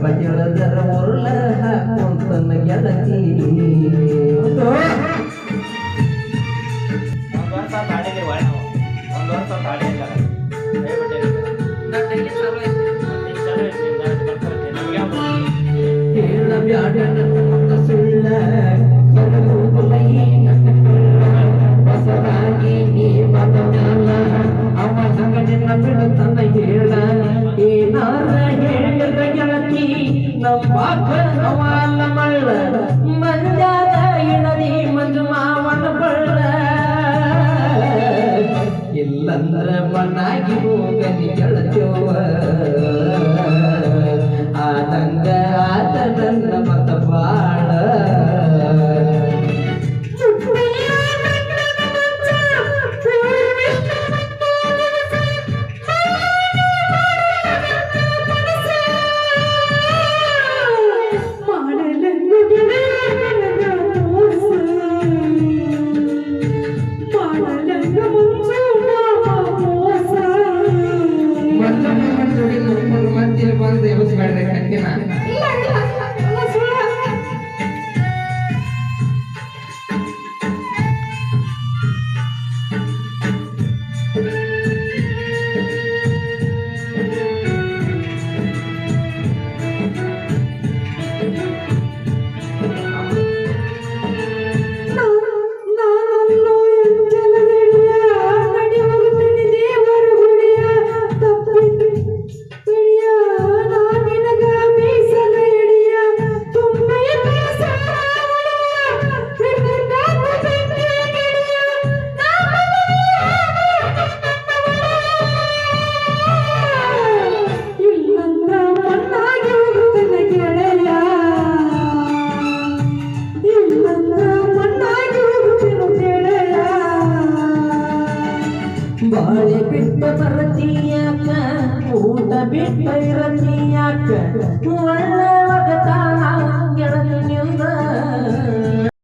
española de ನಮ್ಮ ಕನವಾಲ ಮಳ್ಳ ಮಂಜಾದ ಇಣದಿ ಮಂಜು ಮಾವನ ಬಳ್ಳ ಇಲ್ಲಂದ್ರ ಮನಾಗಿ ಹೋಗಲಿ ಜಳಚೋವ Dapat retiakan, tapi bayi retiakan. Walau